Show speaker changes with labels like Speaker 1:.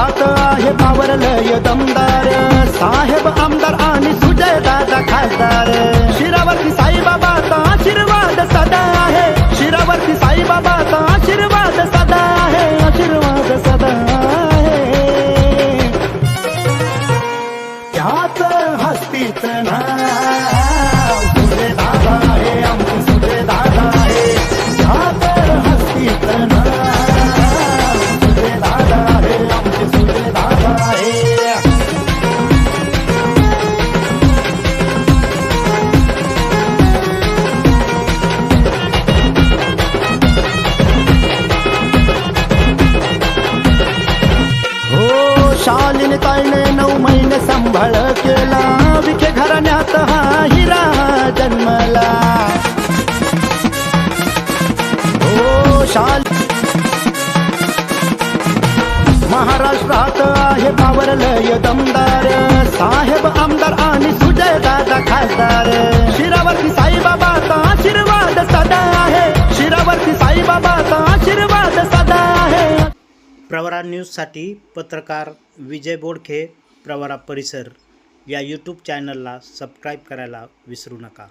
Speaker 1: Power लय दमदार. साहेब आमदार आणि सुजय दादा खासदार. शिरावरती साईबाबाचा आशीर्वाद सदा आहे. शिरावरती साईबाबाचा आशीर्वाद सदा आहे. आशीर्वाद सदा आहे. त्याच हस्तीच नाव शालीन तळणे नऊ महिने सांभाळ केला. विखे घराण्यात हा हिरा जन्मला. हो शाल महाराष्ट्रात आहे पावर लय दमदार. साहेब आमदार आणि सुजय दादा खासदार.
Speaker 2: प्रवरा न्यूजसाठी पत्रकार विजय बोडखे प्रवरा परिसर या यूट्यूब चॅनलला सबस्क्राईब करायला विसरू नका.